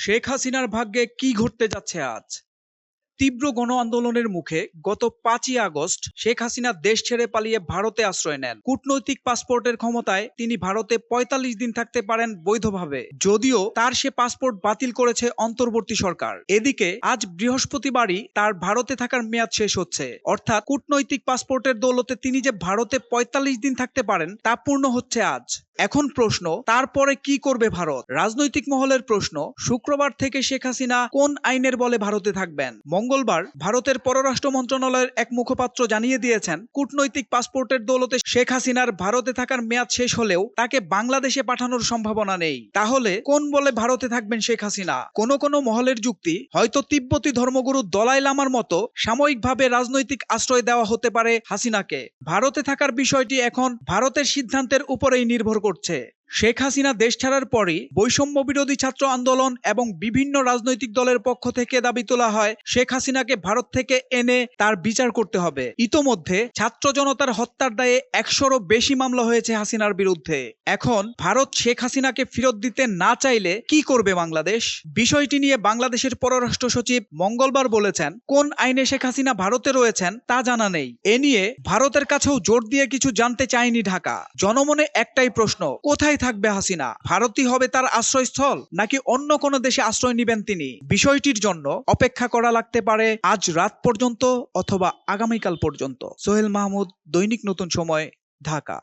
শেখ হাসিনার ভাগ্যে কি ঘটতে যাচ্ছে আজ? তীব্র গণ আন্দোলনের মুখে গত পাঁচই আগস্ট শেখ হাসিনা দেশ ছেড়ে পালিয়ে ভারতে আশ্রয় নেন। কূটনৈতিক পাসপোর্টের ক্ষমতায় তিনি ভারতে ৪৫ দিন থাকতে পারেন বৈধভাবে। যদিও তার সে পাসপোর্ট বাতিল করেছে অন্তর্বর্তী সরকার। এদিকে আজ বৃহস্পতিবারই তার ভারতে থাকার মেয়াদ শেষ হচ্ছে। অর্থাৎ কূটনৈতিক পাসপোর্টের দৌলতে তিনি যে ভারতে ৪৫ দিন থাকতে পারেন, তা পূর্ণ হচ্ছে আজ। এখন প্রশ্ন, তারপরে কি করবে ভারত? রাজনৈতিক মহলের প্রশ্ন, শুক্রবার থেকে শেখ হাসিনা কোন আইনের বলে ভারতে থাকবেন? মঙ্গলবার ভারতের পররাষ্ট্র মন্ত্রণালয়ের এক মুখপাত্র জানিয়ে দিয়েছেন, কূটনৈতিক পাসপোর্টের দৌলতে শেখ হাসিনার ভারতে থাকার মেয়াদ শেষ হলেও তাকে বাংলাদেশে পাঠানোর সম্ভাবনা নেই। তাহলে কোন বলে ভারতে থাকবেন শেখ হাসিনা? কোন কোন মহলের যুক্তি, হয়তো তিব্বতী ধর্মগুরু দলাই লামার মতো সাময়িকভাবে রাজনৈতিক আশ্রয় দেওয়া হতে পারে হাসিনাকে। ভারতে থাকার বিষয়টি এখন ভারতের সিদ্ধান্তের উপরেই নির্ভর করছে। শেখ হাসিনা দেশ ছাড়ার পরই বৈষম্য বিরোধী ছাত্র আন্দোলন এবং বিভিন্ন রাজনৈতিক দলের পক্ষ থেকে দাবি তোলা হয়, শেখ হাসিনাকে ভারত থেকে এনে তার বিচার করতে হবে। ইতোমধ্যে ছাত্র জনতার হত্যার দায়ে একশোরও বেশি মামলা হয়েছে হাসিনার বিরুদ্ধে। এখন ভারত শেখ হাসিনাকে ফেরত দিতে না চাইলে কি করবে বাংলাদেশ? বিষয়টি নিয়ে বাংলাদেশের পররাষ্ট্র সচিব মঙ্গলবার বলেছেন, কোন আইনে শেখ হাসিনা ভারতে রয়েছেন তা জানা নেই। এ নিয়ে ভারতের কাছেও জোর দিয়ে কিছু জানতে চায়নি ঢাকা। জনমনে একটাই প্রশ্ন, কোথায় থাকবে হাসিনা। ভারতই হবে তার আশ্রয়স্থল, নাকি অন্য কোনো দেশে আশ্রয় নেবেন তিনি? বিষয়টির জন্য অপেক্ষা করা লাগতে পারে আজ রাত পর্যন্ত অথবা আগামীকাল পর্যন্ত। সোহেল মাহমুদ, দৈনিক নতুন সময়, ঢাকা।